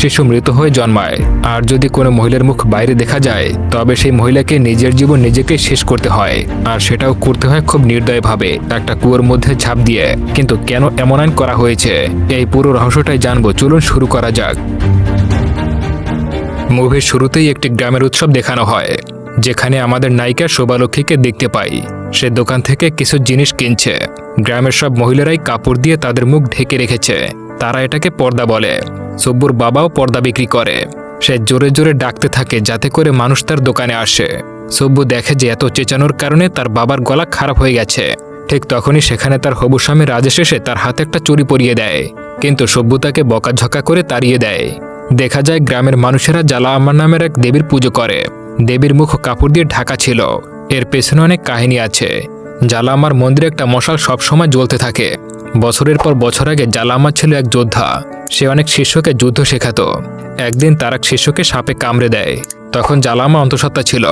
শিশু মৃত হয়ে জন্মায়। আর যদি কোনো মহিলার মুখ বাইরে দেখা যায়, তবে সেই মহিলাকে নিজের জীবন নিজেকে শেষ করতে হয়। আর সেটাও করতে হয় খুব নির্দয়ভাবে, একটা কুয়োর মধ্যে ঝাঁপ দিয়ে। কিন্তু কেন এমন আইন করা হয়েছে? এই পুরো রহস্যটাই জানব। চলুন শুরু করা যাক। মুভির শুরুতেই একটি গ্রামের উৎসব দেখানো হয়, যেখানে আমাদের নায়িকা শোভালক্ষীকে দেখতে পাই। সে দোকান থেকে কিছু জিনিস কিনছে। গ্রামের সব মহিলারাই কাপড় দিয়ে তাদের মুখ ঢেকে রেখেছে। তারা এটাকে পর্দা বলে। সব্বুর বাবাও পর্দা বিক্রি করে। সে জোরে জোরে ডাকতে থাকে যাতে করে মানুষ তার দোকানে আসে। সব্বু দেখে যে এত চেঁচানোর কারণে তার বাবার গলা খারাপ হয়ে গেছে। ঠিক তখনই সেখানে তার হবু স্বামী রাজেশ এসে তার হাতে একটা চুরি পরিয়ে দেয়। কিন্তু সব্বু তাকে বকাঝকা করে তাড়িয়ে দেয়। দেখা যায় গ্রামের মানুষেরা জালা আম্মার নামের এক দেবীর পুজো করে। দেবীর মুখ কাপড় দিয়ে ঢাকা ছিল। এর পেছনে অনেক কাহিনী আছে। জালামার মন্দিরে একটা মশাল সবসময় জ্বলতে থাকে। বছরের পর বছর আগে জালামা ছিল এক যোদ্ধা। সে অনেক শিষ্যকে যুদ্ধ শেখাত। একদিন তার এক শিষ্যকে সাপে কামড়ে দেয়। তখন জালামা অন্তঃসত্ত্বা ছিল।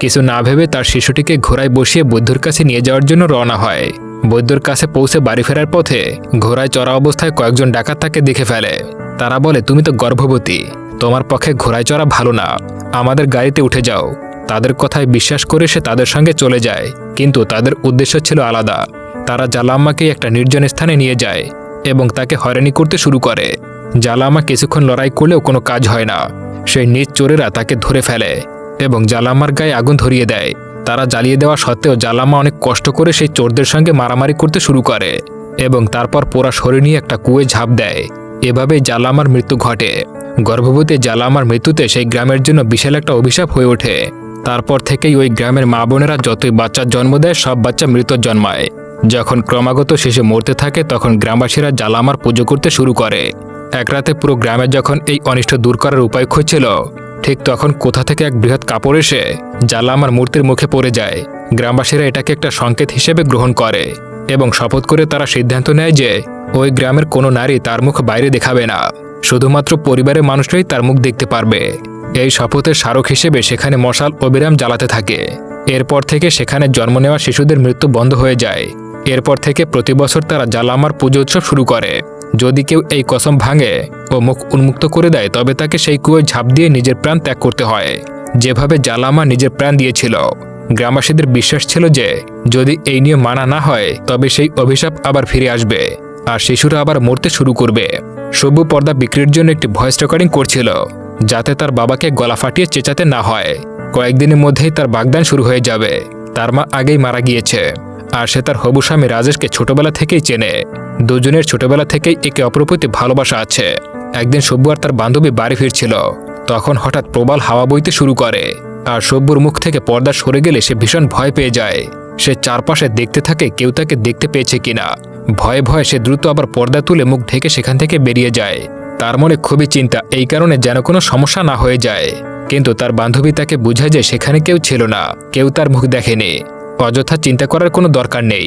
কিছু না ভেবে তার শিশুটিকে ঘোড়ায় বসিয়ে বৈদ্যর কাছে নিয়ে যাওয়ার জন্য রওনা হয়। বৈদ্যর কাছে পৌঁছে বাড়ি ফেরার পথে ঘোড়ায় চড়া অবস্থায় কয়েকজন ডাকাত তাকে দেখে ফেলে। তারা বলে, তুমি তো গর্ভবতী। তোমার পক্ষে ঘোড়ায় চড়া ভালো না। আমাদের গাড়িতে উঠে যাও। তাদের কথায় বিশ্বাস করে সে তাদের সঙ্গে চলে যায়। কিন্তু তাদের উদ্দেশ্য ছিল আলাদা। তারা জালাম্মাকে একটা নির্জন স্থানে নিয়ে যায় এবং তাকে হয়রানি করতে শুরু করে। জালাম্মা কিছুক্ষণ লড়াই করলেও কোনো কাজ হয় না। সেই নিজ চোরেরা তাকে ধরে ফেলে এবং জালাম্মার গায়ে আগুন ধরিয়ে দেয়। তারা জ্বালিয়ে দেওয়া সত্ত্বেও জালাম্মা অনেক কষ্ট করে সেই চোরদের সঙ্গে মারামারি করতে শুরু করে এবং তারপর পোড়া শরীর নিয়ে একটা কুয়ে ঝাঁপ দেয়। এভাবেই জালামার মৃত্যু ঘটে। গর্ভবতী জালামার মৃত্যুতে সেই গ্রামের জন্য বিশাল একটা অভিশাপ হয়ে ওঠে। তারপর থেকেই ওই গ্রামের মা বোনেরা যতই বাচ্চার জন্ম দেয়, সব বাচ্চা মৃত জন্মায়। যখন ক্রমাগত শেষে মরতে থাকে, তখন গ্রামবাসীরা জালামার পুজো করতে শুরু করে। এক রাতে পুরো গ্রামে যখন এই অনিষ্ট দূর করার উপায় খুঁজছিল, ঠিক তখন কোথা থেকে এক বৃহৎ কাপড় এসে জালামার মূর্তির মুখে পড়ে যায়। গ্রামবাসীরা এটাকে একটা সংকেত হিসেবে গ্রহণ করে এবং শপথ করে তারা সিদ্ধান্ত নেয় যে, ওই গ্রামের কোনো নারী তার মুখ বাইরে দেখাবে না। শুধুমাত্র পরিবারের মানুষরাই তার মুখ দেখতে পারবে। এই শপথের স্মারক হিসেবে সেখানে মশাল অবিরাম জ্বালাতে থাকে। এরপর থেকে সেখানে জন্ম নেওয়া শিশুদের মৃত্যু বন্ধ হয়ে যায়। এরপর থেকে প্রতি বছর তারা জালামার পুজো উৎসব শুরু করে। যদি কেউ এই কসম ভাঙে ও মুখ উন্মুক্ত করে দেয়, তবে তাকে সেই কুয়োয় ঝাঁপ দিয়ে নিজের প্রাণ ত্যাগ করতে হয়। যেভাবে জালামা নিজের প্রাণ দিয়েছিল। গ্রামবাসীদের বিশ্বাস ছিল যে, যদি এই নিয়ে মানা না হয়, তবে সেই অভিশাপ আবার ফিরে আসবে। আর শিশুরা আবার মরতে শুরু করবে। সবু পর্দা বিক্রির জন্য একটি ভয়েস রেকর্ডিং করছিল, যাতে তার বাবাকে গলা ফাটিয়ে চেঁচাতে না হয়। কয়েকদিনের মধ্যেই তার বাগদান শুরু হয়ে যাবে। তার মা আগেই মারা গিয়েছে। আর সে তার হবু স্বামী রাজেশকে ছোটবেলা থেকেই চেনে। দুজনের ছোটবেলা থেকেই একে অপরের প্রতি ভালোবাসা আছে। একদিন সব্বু আর তার বান্ধবী বাড়ি ফিরছিল। তখন হঠাৎ প্রবল হাওয়া বইতে শুরু করে। আর সব্বুর মুখ থেকে পর্দা সরে গেলে সে ভীষণ ভয় পেয়ে যায়। সে চারপাশে দেখতে থাকে কেউ তাকে দেখতে পেয়েছে কিনা। ভয়ে ভয়ে সে দ্রুত আবার পর্দা তুলে মুখ ঢেকে সেখান থেকে বেরিয়ে যায়। তার মনে খুবই চিন্তা, এই কারণে যেন কোনো সমস্যা না হয়ে যায়। কিন্তু তার বান্ধবী তাকে বুঝায় যে সেখানে কেউ ছিল না, কেউ তার মুখ দেখেনি। অযথা চিন্তা করার কোনো দরকার নেই।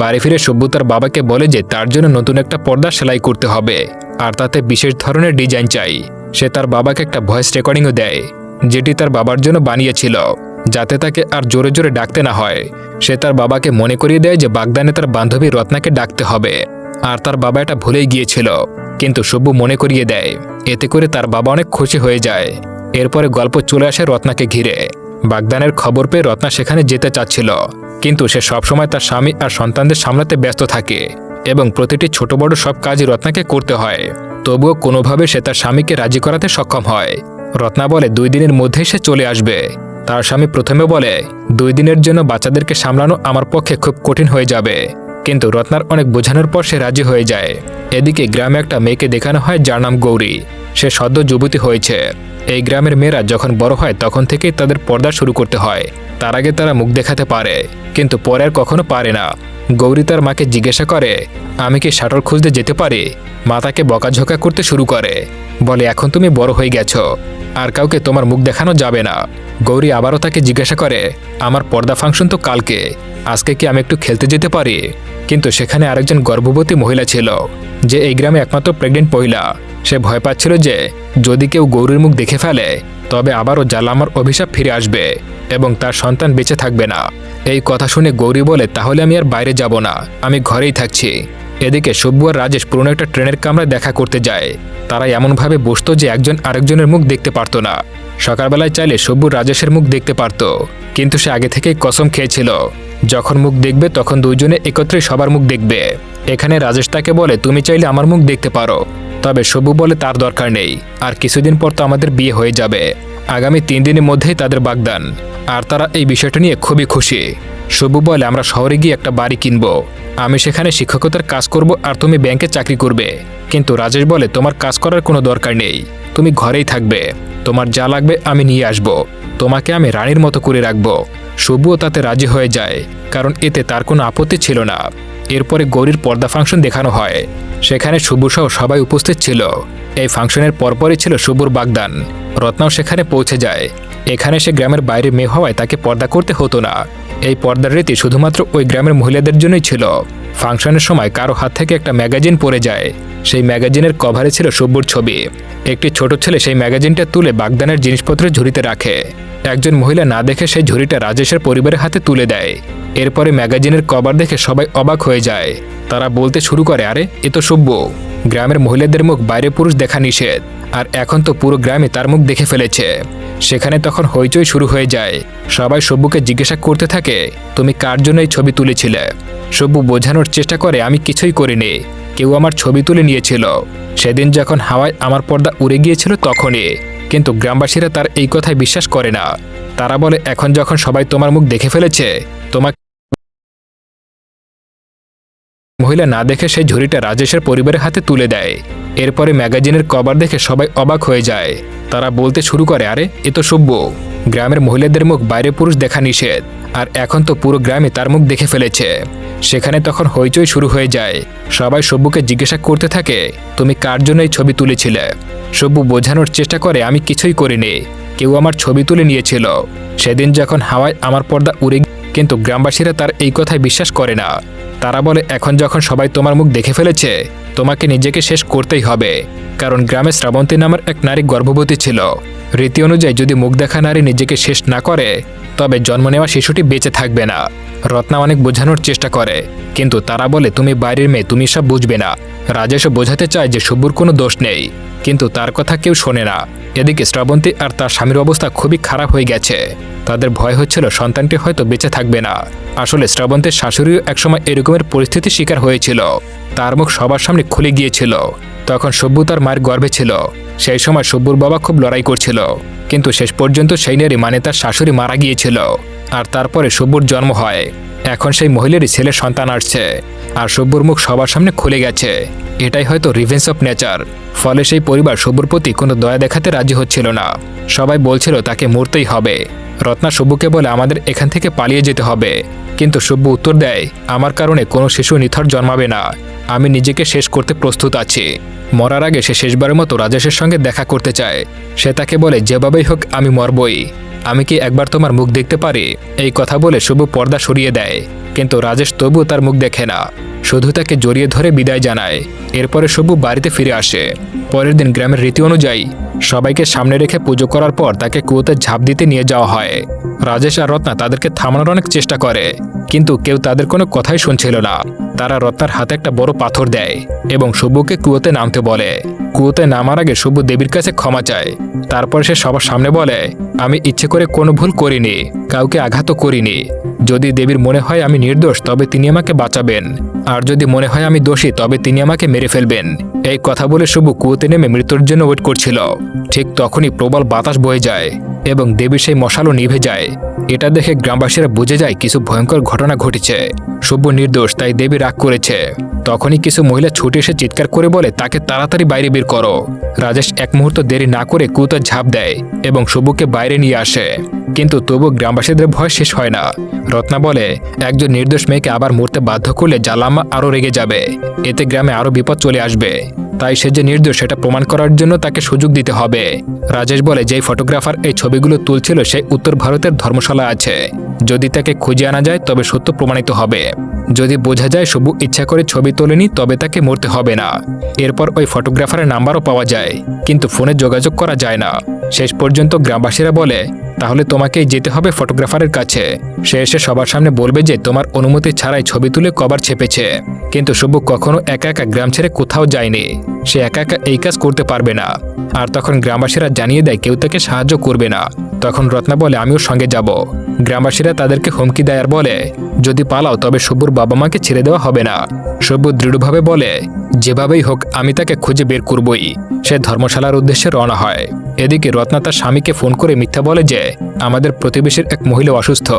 বাড়ি ফিরে সব্যু তার বাবাকে বলে যে তার জন্য নতুন একটা পর্দা সেলাই করতে হবে, আর তাতে বিশেষ ধরনের ডিজাইন চাই। সে তার বাবাকে একটা ভয়েস রেকর্ডিংও দেয়, যেটি তার বাবার জন্য বানিয়েছিল, যাতে তাকে আর জোরে জোরে ডাকতে না হয়। সে তার বাবাকে মনে করিয়ে দেয় যে বাগদানে তার বান্ধবী রত্নাকে ডাকতে হবে, আর তার বাবা এটা ভুলেই গিয়েছিল। কিন্তু সব্যু মনে করিয়ে দেয়, এতে করে তার বাবা অনেক খুশি হয়ে যায়। এরপরে গল্প চলে আসে রত্নাকে ঘিরে। বাগদানের খবর পেয়ে রত্না সেখানে যেতে চাচ্ছিল। কিন্তু সে সবসময় তার স্বামী আর সন্তানদের সামলাতে ব্যস্ত থাকে এবং প্রতিটি ছোট বড় সব কাজই রত্নাকে করতে হয়। তবুও কোনোভাবে সে তার স্বামীকে রাজি করাতে সক্ষম হয়। রত্না বলে, দুই দিনের মধ্যেই সে চলে আসবে। তার স্বামী প্রথমে বলে, দুই দিনের জন্য বাচ্চাদেরকে সামলানো আমার পক্ষে খুব কঠিন হয়ে যাবে। কিন্তু রত্নার অনেক বোঝানোর পর সে রাজি হয়ে যায়। এদিকে গ্রামে একটা মেয়েকে দেখানো হয় যার নাম গৌরী। সে সদ্য যুবতী হয়েছে। এই গ্রামের মেয়েরা যখন বড় হয়, তখন থেকেই তাদের পর্দা শুরু করতে হয়। তার আগে তারা মুখ দেখাতে পারে, কিন্তু পরে আর কখনো পারে না। গৌরী তার মাকে জিজ্ঞাসা করে, আমি কি শাটল খুঁজতে যেতে পারি? মা তাকে বকাঝকা করতে শুরু করে, বলে, এখন তুমি বড় হয়ে গেছো, আর কাউকে তোমার মুখ দেখানো যাবে না। গৌরী আবারও তাকে জিজ্ঞাসা করে, আমার পর্দা ফাংশন তো কালকে, আজকে কি আমি একটু খেলতে যেতে পারি? কিন্তু সেখানে আরেকজন গর্ভবতী মহিলা ছিল, যে এই গ্রামে একমাত্র প্রেগনেন্ট মহিলা। সে ভয় পাচ্ছিল যে যদি কেউ গৌরীর মুখ দেখে ফেলে, তবে আবারও জালামার অভিশাপ ফিরে আসবে এবং তার সন্তান বেঁচে থাকবে না। এই কথা শুনে গৌরী বলে, তাহলে আমি আর বাইরে যাব না, আমি ঘরেই থাকছি। এদিকে সব্বু আর রাজেশ পুরনো একটা ট্রেনের কামরায় দেখা করতে যায়। তারা এমনভাবে বসতো যে একজন আরেকজনের মুখ দেখতে পারতো না। সকালবেলায় চাইলে সব্বু রাজেশের মুখ দেখতে পারত, কিন্তু সে আগে থেকেই কসম খেয়েছিল। যখন মুখ দেখবে, তখন দুইজনে একত্রে সবার মুখ দেখবে। এখানে রাজেশ তাকে বলে, তুমি চাইলে আমার মুখ দেখতে পারো। তবে সবু বলে তার দরকার নেই। আর কিছুদিন পর তো আমাদের বিয়ে হয়ে যাবে। আগামী তিন দিনের মধ্যেই তাদের বাগদান। আর তারা এই বিষয়টা নিয়ে খুবই খুশি। সবু বলে, আমরা শহরে গিয়ে একটা বাড়ি কিনব। আমি সেখানে শিক্ষকতার কাজ করব আর তুমি ব্যাংকে চাকরি করবে। কিন্তু রাজেশ বলে, তোমার কাজ করার কোনো দরকার নেই। তুমি ঘরেই থাকবে। তোমার যা লাগবে আমি নিয়ে আসব। তোমাকে আমি রানীর মতো করে রাখব। সবুও তাতে রাজি হয়ে যায়, কারণ এতে তার কোনো আপত্তি ছিল না। এরপরে গৌরীর পর্দা ফাংশন দেখানো হয়। সেখানে শুভসহ সবাই উপস্থিত ছিল। এই ফাংশনের পরপরই ছিল শুভুর বাগদান। রত্নাও সেখানে পৌঁছে যায়। এখানে সে গ্রামের বাইরে মেয়ে হওয়ায় তাকে পর্দা করতে হতো না। এই পর্দার রীতি শুধুমাত্র ওই গ্রামের মহিলাদের জন্যই ছিল। ফাংশনের সময় কারও হাত থেকে একটা ম্যাগাজিন পড়ে যায়। সেই ম্যাগাজিনের কভারে ছিল শুভ্যর ছবি। একটি ছোট ছেলে সেই ম্যাগাজিনটা তুলে বাগদানের জিনিসপত্র ঝুড়িতে রাখে। একজন মহিলা না দেখে সেই ঝুড়িটা রাজেশের পরিবারের হাতে তুলে দেয়। এরপরে ম্যাগাজিনের কভার দেখে সবাই অবাক হয়ে যায়। তারা বলতে শুরু করে, আরে, এ তো সভ্য গ্রামের মহিলাদের মুখ বাইরে পুরুষ দেখা নিষেধ। আর এখন তো পুরো গ্রামে তার মুখ দেখে ফেলেছে। সেখানে তখন হইচই শুরু হয়ে যায়। সবাই সব্যুকে জিজ্ঞাসা করতে থাকে, তুমি কার জন্য এই ছবি তুলেছিলে? সব্যু বোঝানোর চেষ্টা করে, আমি কিছুই করিনি। কেউ আমার ছবি তুলে নিয়েছিল। সেদিন যখন হাওয়ায় আমার পর্দা উড়ে গিয়েছিল তখনই। কিন্তু গ্রামবাসীরা তার এই কথায় বিশ্বাস করে না। তারা বলে, এখন যখন সবাই তোমার মুখ দেখে ফেলেছে, তোমাকে মহিলা না দেখে সেই ঝুড়িটা রাজেশের পরিবারের হাতে তুলে দেয়। এরপরে ম্যাগাজিনের কভার দেখে সবাই অবাক হয়ে যায়। তারা বলতে শুরু করে, আরে, এ তো সভ্য। গ্রামের মহিলাদের মুখ বাইরে পুরুষ দেখা নিষেধ। আর এখন তো পুরো গ্রামে তার মুখ দেখে ফেলেছে। সেখানে তখন হইচই শুরু হয়ে যায়। সবাই সব্যুকে জিজ্ঞাসা করতে থাকে, তুমি কার জন্য এই ছবি তুলেছিলে? সব্যু বোঝানোর চেষ্টা করে, আমি কিছুই করিনি। কেউ আমার ছবি তুলে নিয়েছিল। সেদিন যখন হাওয়ায় আমার পর্দা উড়ে কিন্তু গ্রামবাসীরা তার এই কথায় বিশ্বাস করে না। তারা বলে, এখন যখন সবাই তোমার মুখ দেখে ফেলেছে, তোমাকে নিজেকে শেষ করতেই হবে। কারণ গ্রামে শ্রাবন্তী নামের এক নারী গর্ভবতী ছিল। রীতি অনুযায়ী যদি মুখ দেখা নারী নিজেকে শেষ না করে, তবে জন্ম নেওয়া শিশুটি বেঁচে থাকবে না। রত্না অনেক বোঝানোর চেষ্টা করে। কিন্তু তারা বলে, তুমি বাইরের মেয়ে, তুমি সব বুঝবে না। রাজেশও বোঝাতে চায় যে শুভ্যর কোনো দোষ নেই। কিন্তু তার কথা কেউ শোনে না। এদিকে শ্রাবন্তী আর তার স্বামীর অবস্থা খুবই খারাপ হয়ে গেছে। তাদের ভয় হচ্ছিল, সন্তানটি হয়তো বেঁচে থাকবে না। আসলে শ্রাবন্তের শাশুড়িও একসময় এরকমের পরিস্থিতির শিকার হয়েছিল। তার মুখ সবার সামনে খুলে গিয়েছিল। তখন সব্যু তার মায়ের গর্ভে ছিল। সেই সময় সব্যুর বাবা খুব লড়াই করছিল। কিন্তু শেষ পর্যন্ত সেই নারী মানে তার শাশুড়ি মারা গিয়েছিল। আর তারপরে সব্যুর জন্ম হয়। এখন সেই মহিলারই ছেলে সন্তান আসছে, আর সব্যুর মুখ সবার সামনে খুলে গেছে। এটাই হয়তো রিভেন্স অফ নেচার ফলে সেই পরিবার সব্যুর প্রতি কোনো দয়া দেখাতে রাজি হচ্ছিল না। সবাই বলছিল, তাকে মরতেই হবে। রত্না সব্যুকে বলে, আমাদের এখান থেকে পালিয়ে যেতে হবে। কিন্তু সব্যু উত্তর দেয়, আমার কারণে কোনো শিশু নিথর জন্মাবে না। আমি নিজেকে শেষ করতে প্রস্তুত আছি। মরার আগে সে শেষবারের মতো রাজেশের সঙ্গে দেখা করতে চায়। সে তাকে বলে, যেভাবেই হোক, আমি মরবই। আমি কি একবার তোমার মুখ দেখতে পারি? এই কথা বলে শুভ পর্দা সরিয়ে দেয়। কিন্তু রাজেশ তবু তার মুখ দেখে না। শুধু তাকে জড়িয়ে ধরে বিদায় জানায়। এরপরে শুভ বাড়িতে ফিরে আসে। পরের দিন গ্রামের রীতি অনুযায়ী সবাইকে সামনে রেখে পুজো করার পর তাকে কুয়োতে ঝাঁপ দিতে নিয়ে যাওয়া হয়। রাজেশ আর রত্না তাদেরকে থামানোর অনেক চেষ্টা করে, কিন্তু কেউ তাদের কোনো কথাই শুনছিল না। তারা রত্নার হাতে একটা বড় পাথর দেয় এবং শুভকে কুয়োতে নামতে বলে। কুয়োতে নামার আগে শুভ দেবীর কাছে ক্ষমা চায়। তারপর সে সবার সামনে বলে, আমি ইচ্ছে করে কোনো ভুল করিনি, কাউকে আঘাতও করিনি। যদি দেবীর মনে হয় আমি নির্দোষ, তবে তিনি আমাকে বাঁচাবেন। আর যদি মনে হয় আমি দোষী, তবে তিনি আমাকে মেরে ফেলবেন। এই কথা বলে শুভ কুয়োতে নেমে মৃত্যুর জন্য ওয়েট করছিল। ঠিক তখনই প্রবল বাতাস বয়ে যায়। এবং দেবীর সেই মশালও নিভে যায়। এটা দেখে গ্রামবাসীরা বুঝে যায় কিছু ভয়ঙ্কর ঘটনা ঘটেছে। শুভ নির্দোষ, তাই দেবী রাগ করেছে। তখনই কিছু মহিলা ছুটে এসে চিৎকার করে বলে, তাকে তাড়াতাড়ি বাইরে বের করো। রাজেশ এক মুহূর্ত দেরি না করে কুয়োতে ঝাঁপ দেয় এবং শুভকে বাইরে নিয়ে আসে। কিন্তু তবু গ্রামবাসীদের ভয় শেষ হয় না। রত্না বলে, একজন নির্দোষ মেয়েকে আবার মরতে বাধ্য করলে জালাম্মা আরও রেগে যাবে। এতে গ্রামে আরও বিপদ চলে আসবে। তাই সে যে নির্দোষ, সেটা প্রমাণ করার জন্য তাকে সুযোগ দিতে হবে। রাজেশ বলে, যেই ফটোগ্রাফার এই ছবিগুলো তুলছিল সেই উত্তর ভারতের ধর্মশালা আছে। যদি তাকে খুঁজে আনা যায়, তবে সত্য প্রমাণিত হবে। যদি বোঝা যায়, সবু ইচ্ছা করে ছবি তোলেনি, তবে তাকে মরতে হবে না। এরপর ওই ফটোগ্রাফারের নাম্বারও পাওয়া যায়, কিন্তু ফোনে যোগাযোগ করা যায় না। শেষ পর্যন্ত গ্রামবাসীরা বলে, তাহলে তোমাকেই যেতে হবে ফটোগ্রাফারের কাছে। সে এসে সবার সামনে বলবে যে, তোমার অনুমতি ছাড়াই ছবি তুলে কভার ছেপেছে। কিন্তু শুভ কখনো একা একা গ্রাম ছেড়ে কোথাও যায়নি। সে একা একা এই কাজ করতে পারবে না। আর তখন গ্রামবাসীরা জানিয়ে দেয়, কেউ তাকে সাহায্য করবে না। তখন রত্না বলে, আমিও সঙ্গে যাব। গ্রামবাসীরা তাদেরকে হুমকি দেয় আর বলে, যদি পালাও, তবে শুভুর বাবা মাকে ছেড়ে দেওয়া হবে না। শুভু দৃঢ়ভাবে বলে, যেভাবেই হোক, আমি তাকে খুঁজে বের করবই। সে ধর্মশালার উদ্দেশ্যে রওনা হয়। এদিকে রত্না তার স্বামীকে ফোন করে মিথ্যা বলে যে আমাদের প্রতিবেশীর এক মহিলা অসুস্থ।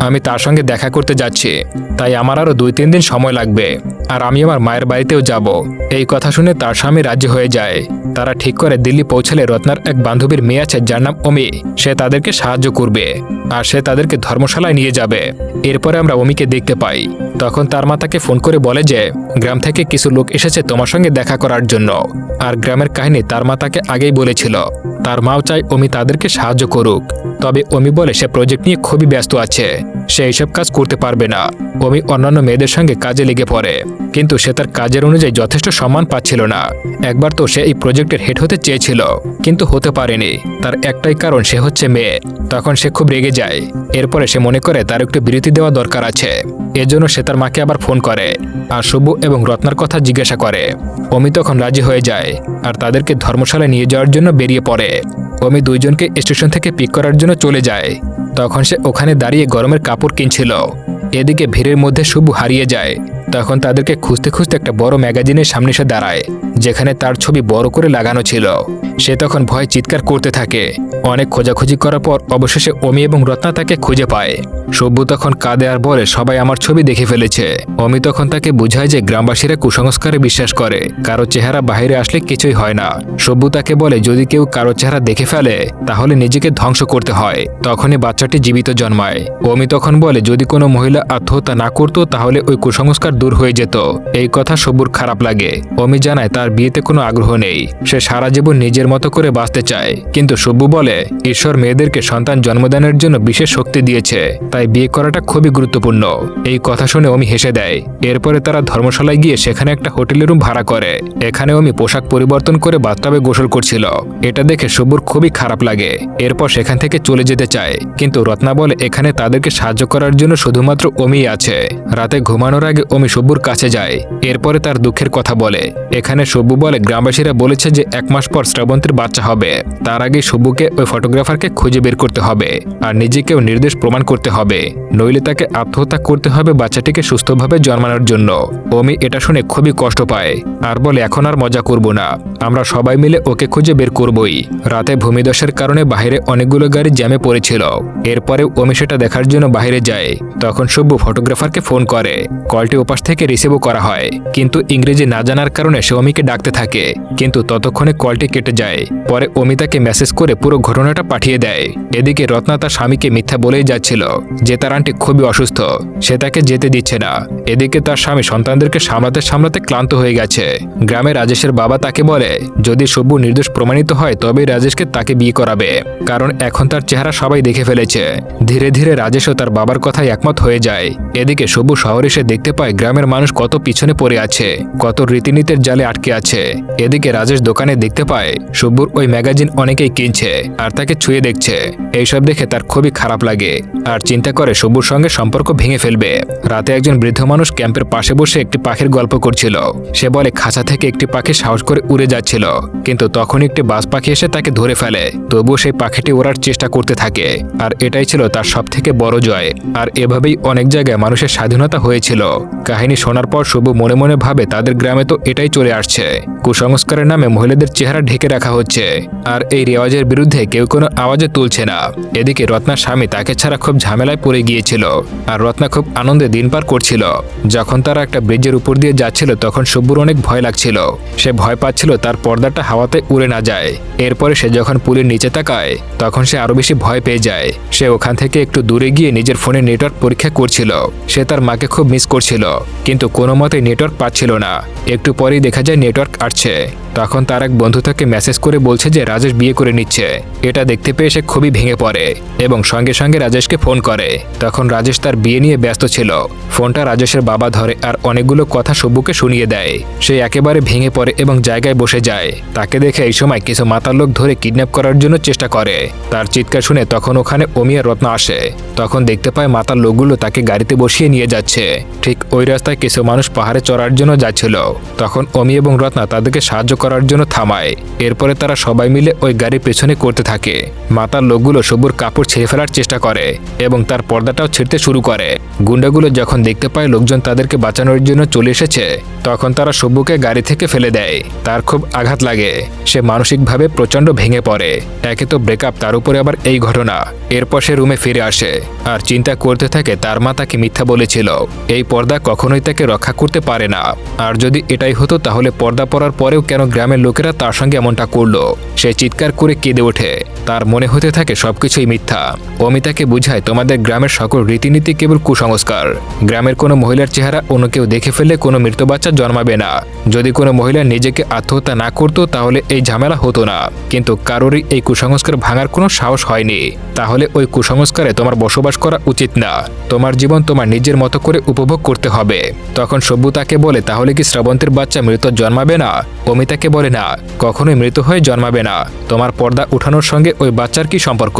আমি তার সঙ্গে দেখা করতে যাচ্ছি। তাই আমার আরও দুই তিন দিন সময় লাগবে। আর আমি আমার মায়ের বাড়িতেও যাব। এই কথা শুনে তার স্বামী রাজি হয়ে যায়। তারা ঠিক করে দিল্লি পৌঁছালে রত্নার এক বান্ধবীর মেয়ে আছে, যার নাম অমি। সে তাদেরকে সাহায্য করবে। আর সে তাদেরকে ধর্মশালায় নিয়ে যাবে। এরপরে আমরা অমিকে দেখতে পাই। তখন তার মা তাকে ফোন করে বলে যে, গ্রাম থেকে কিছু লোক এসেছে তোমার সঙ্গে দেখা করার জন্য। আর গ্রামের কাহিনী তার মা তাকে আগেই বলেছিল। তার মাও চায় অমি তাদেরকে সাহায্য করুক। তবে অমি বলে সে প্রজেক্ট নিয়ে খুবই ব্যস্ত আছে। সে এইসব কাজ করতে পারবে না। অমি অন্যান্য মেয়েদের সঙ্গে কাজে লেগে পড়ে। কিন্তু সে তার কাজের অনুযায়ী যথেষ্ট সম্মান পাচ্ছিল না। একবার তো সে এই প্রজেক্টের হেড হতে চেয়েছিল, কিন্তু হতে পারেনি। তার একটাই কারণ, সে হচ্ছে মেয়ে। তখন সে খুব রেগে যায়। এরপরে সে মনে করে তার একটু বিরতি দেওয়া দরকার আছে। এজন্য সে তার মাকে আবার ফোন করে আর শুভ এবং রত্নার কথা জিজ্ঞাসা করে। অমি তখন রাজি হয়ে যায় আর তাদেরকে ধর্মশালায় নিয়ে যাওয়ার জন্য বেরিয়ে পড়ে। অমি দুইজনকে স্টেশন থেকে পিক করার জন্য চলে যায়। তখন সে ওখানে দাঁড়িয়ে গরমের কাপড় কিনছিল। এদিকে ভিড়ের মধ্যে শুভু হারিয়ে যায়। তখন তাদেরকে খুঁজতে খুঁজতে একটা বড় ম্যাগাজিনের সামনে এসে দাঁড়ায়, যেখানে তার ছবি বড় করে লাগানো ছিল। সে তখন ভয় চিৎকার করতে থাকে। অনেক খোঁজাখুঁজি করার পর অবশেষে অমি এবং রত্না তাকে খুঁজে পায়। সব্যু তখন কাঁদে আর বলে, সবাই আমার ছবি দেখে ফেলেছে। অমি তখন তাকে বুঝায় যে গ্রামবাসীরা কুসংস্কারে বিশ্বাস করে। কারও চেহারা বাইরে আসলে কিছুই হয় না। সব্যু তাকে বলে, যদি কেউ কারও চেহারা দেখে ফেলে, তাহলে নিজেকে ধ্বংস করতে হয়। তখনই বাচ্চাটি জীবিত জন্মায়। অমি তখন বলে, যদি কোনো মহিলা আত্মহত্যা না করতো, তাহলে ওই কুসংস্কার দূর হয়ে যেত। এই কথা সব্যুর খারাপ লাগে। অমি জানায়, তার বিয়েতে কোনো আগ্রহ নেই। সে সারা জীবন নিজের মতো করে বাঁচতে চায়। কিন্তু সব্যু বলে, ঈশ্বর মেয়েদেরকে সন্তান জন্মদানের জন্য বিশেষ শক্তি দিয়েছে, তাই বিয়ে করাটা খুবই গুরুত্বপূর্ণ। এই কথা শুনে অমি হেসে দেয়। এরপরে তারা ধর্মশালায় গিয়ে সেখানে একটা হোটেলের রুম ভাড়া করে। এখানে অমি পোশাক পরিবর্তন করে বাথটাবে গোসল করছিল। এটা দেখে সব্যুর খুবই খারাপ লাগে। এরপর সেখান থেকে চলে যেতে চায়। কিন্তু রত্না বলে, এখানে তাদেরকে সাহায্য করার জন্য শুধুমাত্র অমি আছে। রাতে ঘুমানোর আগে অমি সব্যুর কাছে যায়। এরপরে তার দুঃখের কথা বলে। এখানে সব্যু বলে, গ্রামবাসীরা বলেছে যে এক মাস পর শ্রাবন্তীর বাচ্চা হবে। তার আগে সব্যুকে ওই ফটোগ্রাফারকে খুঁজে বের করতে হবে আর নিজেকেও নির্দেশ প্রমাণ করতে হবে। নইলে তাকে আত্মহত্যা করতে হবে বাচ্চাটিকে সুস্থভাবে জন্মানোর জন্য। অমি এটা শুনে খুবই কষ্ট পায় আর বলে, এখন আর মজা করব না। আমরা সবাই মিলে ওকে খুঁজে বের করবই। রাতে ভূমিদশের কারণে বাইরে অনেকগুলো গাড়ি জ্যামে পড়েছিল। এরপরে অমি সেটা দেখার জন্য বাইরে যায়। তখন সব্যু ফটোগ্রাফারকে ফোন করে। কলটি ওপাশ থেকে রিসিভও করা হয়। কিন্তু ইংরেজি না জানার কারণে সে অমিকে ডাকতে থাকে। কিন্তু ততক্ষণে কলটি কেটে যায়। পরে অমিতাকে মেসেজ করে পুরো ঘটনাটা পাঠিয়ে দেয়। এদিকে রত্না তার স্বামীকে মিথ্যা বলেই যাচ্ছিল যে তার আন্টি খুবই অসুস্থ, সে তাকে যেতে দিচ্ছে না। এদিকে তার স্বামী সন্তানদেরকে সামলাতে সামলাতে ক্লান্ত হয়ে গেছে। গ্রামে রাজেশের বাবা তাকে বলে, যদি সব্যু নির্দোষ প্রমাণিত হয়, তবেই রাজেশকে তাকে বিয়ে করাবে। কারণ এখন তার চেহারা সবাই দেখে ফেলেছে। ধীরে ধীরে রাজেশও তার বাবার কথায় একমত হয়ে যায়। এদিকে সবু শহরে এসে দেখতে পায় গ্রামের মানুষ কত পিছনে পড়ে আছে, কত রীতিনীতির জালে আটকে আছে। এদিকে রাজেশ দোকানে দেখতে পায় সব্বুর ওই ম্যাগাজিন অনেকেই কিনছে আর তাকে ছুঁয়ে দেখছে। এইসব দেখে তার খুবই খারাপ লাগে আর চিন্তা করে সব্বুর সঙ্গে সম্পর্ক ভেঙে ফেলবে। রাতে একজন বৃদ্ধ মানুষ ক্যাম্পের পাশে বসে একটি পাখির গল্প করছিল। সে বলে, খাঁচা থেকে একটি পাখি সাহস করে উড়ে যাচ্ছিল, কিন্তু তখন একটি বাস পাখি এসে তাকে ধরে ফেলে। তবুও সেই পাখিটি ওড়ার চেষ্টা করতে থাকে। আর এটাই ছিল তার সব থেকে বড় জয়। আর এভাবেই অনেক জায়গায় মানুষের স্বাধীনতা হয়েছিল। কাহিনী শোনার পর শুভু মনে মনে ভাবে, তাদের গ্রামে তো এটাই চলে আসছে। কুসংস্কারের নামে মহিলাদের চেহারা ঢেকে রাখা হচ্ছে। আর এই রেওয়াজের বিরুদ্ধে কেউ কোনো আওয়াজে তুলছে না। এদিকে রত্নার স্বামী তাকে ছাড়া খুব ঝামেলায় পড়ে গিয়েছিল। আর রত্না খুব আনন্দে দিন পার করছিল। যখন তারা একটা ব্রিজের উপর দিয়ে যাচ্ছিল, তখন শুভ্বুর অনেক ভয় লাগছিল। সে ভয় পাচ্ছিল তার পর্দাটা হাওয়াতে উড়ে না যায়। এরপরে সে যখন পুলের নিচে তাকায়, তখন সে আরও বেশি ভয় পেয়ে যায়। সে ওখান থেকে একটু দূরে গিয়ে নিজের ফোনে নেটওয়ার্ক পরীক্ষা করছিল। সে তার মাকে খুব মিস করছিল, কিন্তু কোনো মতে নেটওয়ার্ক পাচ্ছিল না। একটু পরেই দেখা যায় নেটওয়ার্ক আসছে তখন তার এক বন্ধু তাকে মেসেজ মেসেজ করে বলছে যে রাজেশ বিয়ে করে নিচ্ছে। এটা দেখতে পেয়ে সে খুবই ভেঙে পড়ে এবং সঙ্গে সঙ্গে রাজেশকে ফোন করে। তখন রাজেশ তার বিয়ে নিয়ে ব্যস্ত ছিল। ফোনটা রাজেশের বাবা ধরে আর অনেকগুলো কথা সব্বুকে শুনিয়ে দেয়। সে একেবারে ভেঙে পড়ে এবং জায়গায় বসে যায়। তাকে দেখে এই সময় কিছু মাতার লোক ধরে কিডন্যাপ করার জন্য চেষ্টা করে। তার চিৎকার শুনে তখন ওখানে অমিয়া রত্ন আসে। তখন দেখতে পায় মাতার লোকগুলো তাকে গাড়িতে বসিয়ে নিয়ে যাচ্ছে। ঠিক ওই রাস্তায় কিছু মানুষ পাহাড়ে চড়ার জন্য যাচ্ছিল। তখন অমি এবং রত্না তাদেরকে সাহায্য করার জন্য থামায়। এরপরে তারা সবাই মিলে ওই গাড়ির পেছনে করতে থাকে। মাতার লোকগুলো সবুর কাপড় ছেড়ে ফেলার চেষ্টা করে এবং তার পর্দাটাও ছিঁড়তে শুরু করে। গুন্ডাগুলো যখন দেখতে পায় লোকজন তাদেরকে বাঁচানোর জন্য চলে এসেছে, তখন তারা সব্বুকে গাড়ি থেকে ফেলে দেয়। তার খুব আঘাত লাগে। সে মানসিকভাবে প্রচণ্ড ভেঙে পড়ে। একে তো ব্রেকআপ তার উপরে আবার এই ঘটনা। এরপর সে রুমে ফিরে আসে আর চিন্তা করতে থাকে তার মা তাকে মিথ্যা বলেছিল। এই পর্দা কখনোই তাকে রক্ষা করতে পারে না। আর যদি এটাই হতো তাহলে পর্দা পরার পরেও কেন গ্রামের লোকেরা তার সঙ্গে এমনটা করল। সে চিৎকার করে কেঁদে ওঠে। তার মনে হতে থাকে সবকিছুই মিথ্যা। অমিতাকে বুঝায় তোমাদের গ্রামের সকল রীতিনীতি কেবল কুসংস্কার। গ্রামের কোনো মহিলার চেহারা অন্য কেউ দেখে ফেললে কোনো মৃত বাচ্চা জন্মাবে না। যদি কোনো মহিলা নিজেকে আত্মহত্যা না করতো, তাহলে এই ঝামেলা হতো না। কিন্তু কারোরই এই কুসংস্কার ভাঙার কোনো সাহস হয়নি। তাহলে ওই কুসংস্কারে তোমার বসবাস করা উচিত না। তোমার জীবন তোমার নিজের মতো করে উপভোগ করতে হবে। তখন সব্যু তাকে বলে, তাহলে কি শ্রাবন্তের বাচ্চা মৃত জন্মাবে না? অমিতাকে বলে, না, কখনোই মৃত হয়ে জন্মাবে না। তোমার পর্দা উঠানোর সঙ্গে ওই বাচ্চার কি সম্পর্ক?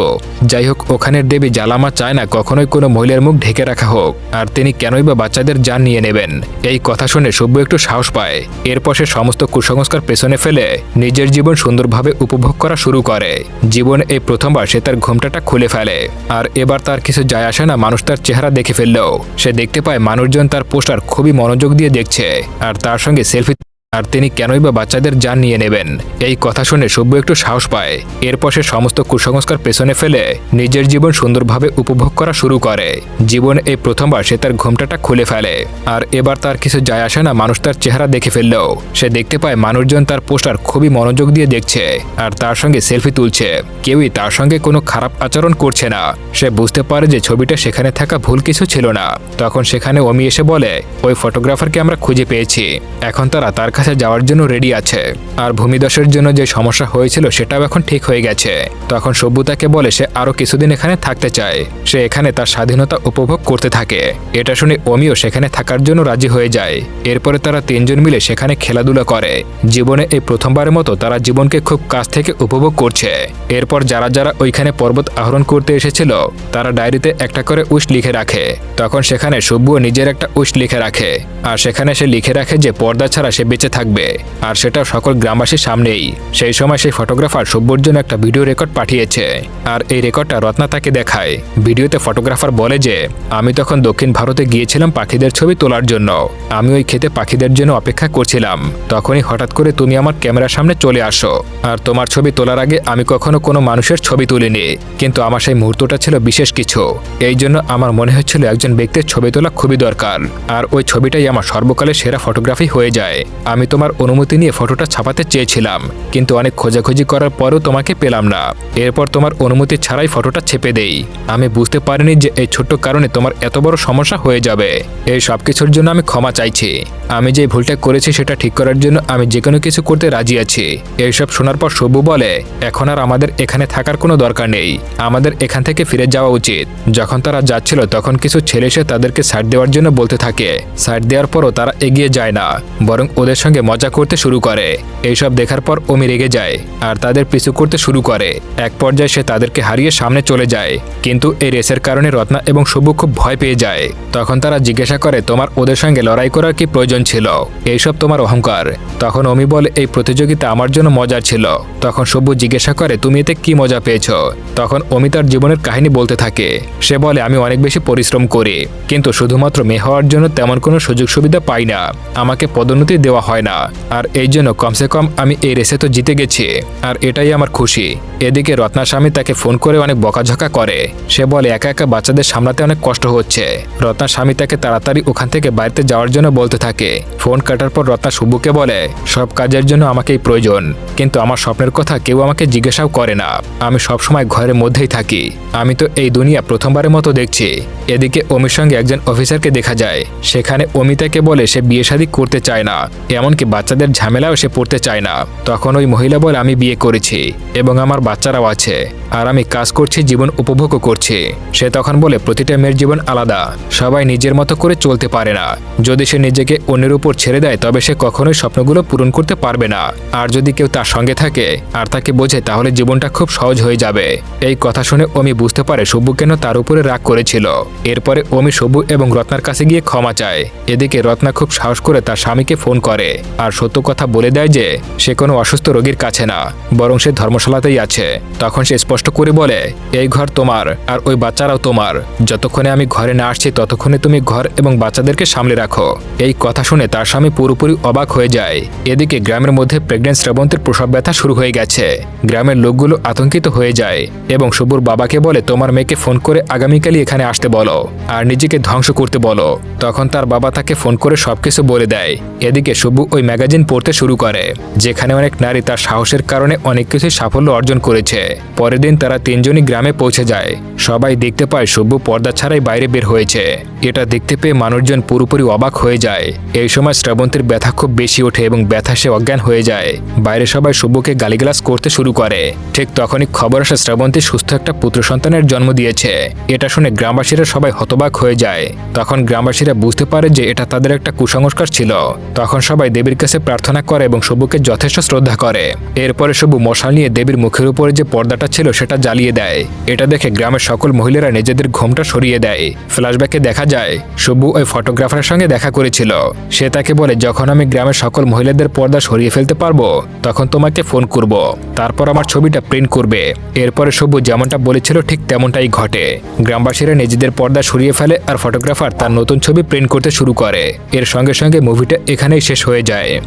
যাই হোক ওখানের দেবী জালামা চায় না কখনোই কোনো মহিলার মুখ ঢেকে রাখা হোক, আর তিনি কেনই বা বাচ্চাদের যান নিয়ে নেবেন? এই কথা শুনে সব্য একটু সাহস পায়। এরপর সে সমস্ত কুসংস্কার পেছনে ফেলে, নিজের জীবন সুন্দরভাবে উপভোগ করা শুরু করে। জীবনে এই প্রথমবার সে তার ঘোমটাটা খুলে ফেলে, আর এবার তার কিছু যায় আসে না, মানুষ তার চেহারা দেখে ফেললেও। সে দেখতে পায় মানুষজন তার পোস্টার খুবই মনোযোগ দিয়ে দেখছে, আর তার সঙ্গে সেলফি আর তিনি কেনই বা বাচ্চাদের যান নিয়ে নেবেন? এই কথা শুনে সভ্য একটু সাহস পায়। এরপর সে সমস্ত কুসংস্কার পেছনে ফেলে নিজের জীবন সুন্দরভাবে উপভোগ করা শুরু করে। জীবনে এই প্রথমবার সে তার ঘোমটাটা খুলে ফেলে। আর এবার তার কিছু যায় আসে না, মানুষ তার চেহারা দেখে ফেললেও। সে দেখতে পায় মানুষজন তার পোস্টার খুবই মনোযোগ দিয়ে দেখছে আর তার সঙ্গে সেলফি তুলছে। কেউই তার সঙ্গে কোনো খারাপ আচরণ করছে না। সে বুঝতে পারে যে ছবিটা সেখানে থাকা ভুল কিছু ছিল না। তখন সেখানে অমি এসে বলে, ওই ফটোগ্রাফারকে আমরা খুঁজে পেয়েছি। এখন তারা তার কাছে যাওয়ার জন্য রেডি আছে। আর ভূমিদশের জন্য যে সমস্যা হয়েছিল সেটাও এখন ঠিক হয়ে গেছে। তখন সভ্যতাকে বলে সে আরও কিছুদিন এখানে থাকতে চায়। সে এখানে তার স্বাধীনতা উপভোগ করতে থাকে। এটা শুনে অমিও সেখানে থাকার জন্য রাজি হয়ে যায়। এরপরে তারা তিনজন মিলে সেখানে খেলাধুলা করে। জীবনে এই প্রথমবারের মতো তারা জীবনকে খুব কাছ থেকে উপভোগ করছে। এরপর যারা যারা ওইখানে পর্বত আহরণ করতে এসেছিল, তারা ডায়েরিতে একটা করে উস লিখে রাখে। তখন সেখানে সব্যুও নিজের একটা উস লিখে রাখে। আর সেখানে সে লিখে রাখে যে পর্দা ছাড়া সে বেঁচে থাকবে। আর সেটা সকল গ্রামবাসীর সামনেই। সেই সময় সেই ফটোগ্রাফার সব্যর জন্য একটা ভিডিও রেকর্ড পাঠিয়েছে। আর এই রেকর্ডটা রত্না তাকে দেখায়। ভিডিওতে ফটোগ্রাফার বলে যে, আমি তখন দক্ষিণ ভারতে গিয়েছিলাম পাখিদের ছবি তোলার জন্য। আমি ওই খেতে পাখিদের জন্য অপেক্ষা করছিলাম। তখনই হঠাৎ করে তুমি আমার ক্যামেরার সামনে চলে আসো। আর তোমার ছবি তোলার আগে আমি কখনো কোনো মানুষের ছবি তুলিনি। কিন্তু আমার সেই মুহূর্তটা ছিল বিশেষ কিছু। এই জন্য আমার মনে হচ্ছিল একজন ব্যক্তির ছবি তোলা খুবই দরকার। আর ওই ছবিটাই আমার সর্বকালের সেরা ফটোগ্রাফি হয়ে যায়। আমি তোমার অনুমতি নিয়ে ফটোটা ছাপাতে চেয়েছিলাম, কিন্তু অনেক খোঁজাখুঁজি করার পরও তোমাকে পেলাম না। এরপর তোমার অনুমতি ছাড়াই ফটোটা ছেপে দেই। আমি বুঝতে পারিনি যে এই ছোট্ট কারণে তোমার এত বড় সমস্যা হয়ে যাবে। এই সব কিছুর জন্য আমি ক্ষমা চাইছি। আমি যে ভুলটা করেছি সেটা ঠিক করার জন্য আমি যে কোনো কিছু করতে রাজি আছি। এইসব শোনার পর সবু বলে, এখন আর আমাদের এখানে থাকার কোনো দরকার নেই। আমাদের এখান থেকে ফিরে যাওয়া উচিত। যখন তারা যাচ্ছিল, তখন কিছু ছেলে এসে তাদেরকে সাইড দেওয়ার জন্য বলতে থাকে। সাইড দেওয়ার পরও তারা এগিয়ে যায় না, বরং ওদের সঙ্গে মজা করতে শুরু করে। এইসব দেখার পর অমি রেগে যায় আর তাদের পিছু করতে শুরু করে। এক পর্যায়ে সে তাদেরকে হারিয়ে সামনে চলে যায়। কিন্তু এই রেসের কারণে রত্না এবং শুভু খুব ভয় পেয়ে যায়। তখন তারা জিজ্ঞাসা করে, তোমার ওদের সঙ্গে লড়াই করার কি প্রয়োজন ছিল? এইসব তোমার অহংকার। তখন অমি বলে, এই প্রতিযোগিতা আমার জন্য মজার ছিল। তখন সব্যু জিজ্ঞাসা করে, তুমি এতে কি মজা পেয়েছ? তখন অমি তার জীবনের কাহিনী বলতে থাকে। সে বলে, আমি অনেক বেশি পরিশ্রম করি, কিন্তু শুধুমাত্র মেয়ে হওয়ার জন্য তেমন কোনো সুযোগ সুবিধা পাই না। আমাকে পদোন্নতি দেওয়া হয় না। আর এই জন্য কমসে কম আমি এই রেসে তো জিতে গেছি। আর এটাই আমার খুশি। এদিকে রত্না স্বামী তাকে ফোন করে অনেক বকাঝকা করে। সে বলে, একা একা বাচ্চাদের সামলাতে অনেক কষ্ট হচ্ছে। রত্না স্বামী তাকে তাড়াতাড়ি ওখান থেকে বাড়িতে যাওয়ার জন্য বলতে থাকে। ফোন কাটার পর রত্না শুভুকে বলে, সব কাজের জন্য আমাকেই প্রয়োজন। কিন্তু আমার স্বপ্নের কথা কেউ আমাকে জিজ্ঞাসাও করে না। আমি সবসময় ঘরের মধ্যেই থাকি। আমি তো এই দুনিয়া প্রথমবারের মতো দেখছি। এদিকে অমির সঙ্গে একজন অফিসারকে দেখা যায়। সেখানে অমিতাকে বলে, সে বিয়ে শাদী করতে চায় না। এমন এমনকি বাচ্চাদের ঝামেলাও সে পড়তে চায় না। তখন ওই মহিলা বলে, আমি বিয়ে করেছি এবং আমার বাচ্চারাও আছে আর আমি কাজ করছি, জীবন উপভোগও করছি। সে তখন বলে, প্রতিটা মেয়ের জীবন আলাদা। সবাই নিজের মতো করে চলতে পারে না। যদি সে নিজেকে অন্যের উপর ছেড়ে দেয়, তবে সে কখনোই স্বপ্নগুলো পূরণ করতে পারবে না। আর যদি কেউ তার সঙ্গে থাকে আর তাকে বোঝে, তাহলে জীবনটা খুব সহজ হয়ে যাবে। এই কথা শুনে অমি বুঝতে পারে সব্বু কেন তার উপরে রাগ করেছিল। এরপরে অমি সব্বু এবং রত্নার কাছে গিয়ে ক্ষমা চায়। এদিকে রত্না খুব সাহস করে তার স্বামীকে ফোন করে। আর সত্য কথা বলে দেয় যে সে কোনো অসুস্থ রোগীর কাছে না, বরং সে ধর্মশালাতেই আছে। তখন সে স্পষ্ট করে বলে, এই ঘর তোমার, আর ওই বাচ্চারাও তোমার। যতক্ষণে আমি ঘরে না আসছি, ততক্ষণে তুমি ঘর এবং বাচ্চাদেরকে সামলে রাখো এই কথা শুনে তার স্বামী পুরোপুরি অবাক হয়ে যায়। এদিকে গ্রামের মধ্যে প্রেগনেন্ট শ্রাবন্তের প্রসব ব্যথা শুরু হয়ে গেছে। গ্রামের লোকগুলো আতঙ্কিত হয়ে যায় এবং শুভুর বাবাকে বলে, তোমার মেয়েকে ফোন করে আগামীকালই এখানে আসতে বলো আর নিজেকে ধ্বংস করতে বলো তখন তার বাবা তাকে ফোন করে সবকিছু বলে দেয়। এদিকে শুভু ওই ম্যাগাজিন পড়তে শুরু করে, যেখানে অনেক নারী তার সাহসের কারণে অনেক কিছুই সাফল্য অর্জন করেছে। পরের দিন তারা তিনজনই গ্রামে পৌঁছে যায়। সবাই দেখতে পায় শুভ্য পর্দা ছাড়াই বাইরে বের হয়েছে। এটা দেখতে পেয়ে মানুষজন পুরোপুরি অবাক হয়ে যায়। এই সময় শ্রাবন্তের ব্যথা খুব বেশি ওঠে এবং ব্যথা সে অজ্ঞান হয়ে যায়। বাইরে সবাই শুভ্যকে গালিগালাজ করতে শুরু করে। ঠিক তখনই খবর আসে শ্রাবন্তী সুস্থ একটা পুত্র সন্তানের জন্ম দিয়েছে। এটা শুনে গ্রামবাসীরা সবাই হতবাক হয়ে যায়। তখন গ্রামবাসীরা বুঝতে পারে যে এটা তাদের একটা কুসংস্কার ছিল। তখন সবাই দেবীর কাছে প্রার্থনা করে এবং শুভকে যথেষ্ট শ্রদ্ধা করে। এরপরে শুভ মশাল নিয়ে দেবীর মুখের উপরে যে পর্দাটা ছিল সেটা জ্বালিয়ে দেয়। এটা দেখে গ্রামের সকল মহিলারা নিজেদের ঘোমটা সরিয়ে দেয়। ফ্ল্যাশব্যাকে দেখা যায় শুভু ওই ফটোগ্রাফারের সঙ্গে দেখা করেছিল। সে তাকে বলে, যখন আমি গ্রামের সকল মহিলাদের পর্দা সরিয়ে ফেলতে পারব, তখন তোমাকে ফোন করব। তারপর আমার ছবিটা প্রিন্ট করবে। এরপরে শুভু যেমনটা বলেছিল, ঠিক তেমনটাই ঘটে। গ্রামবাসীরা নিজেদের পর্দা সরিয়ে ফেলে আর ফটোগ্রাফার তার নতুন ছবি প্রিন্ট করতে শুরু করে। এর সঙ্গে সঙ্গে মুভিটা এখানেই শেষ হয়ে যায়।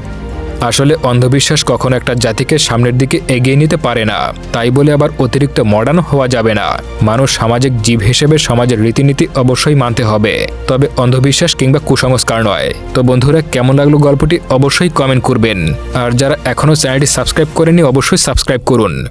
আসলে অন্ধবিশ্বাস কখনো একটা জাতিকে সামনের দিকে এগিয়ে নিতে পারে না। তাই বলে আবার অতিরিক্ত মডার্ন হওয়া যাবে না। মানুষ সামাজিক জীব হিসেবে সমাজের রীতিনীতি অবশ্যই মানতে হবে। তবে অন্ধবিশ্বাস কিংবা কুসংস্কার নয়। তো বন্ধুরা, কেমন লাগল গল্পটি অবশ্যই কমেন্ট করবেন। আর যারা এখনও চ্যানেলটি সাবস্ক্রাইব করেনি অবশ্যই সাবস্ক্রাইব করুন।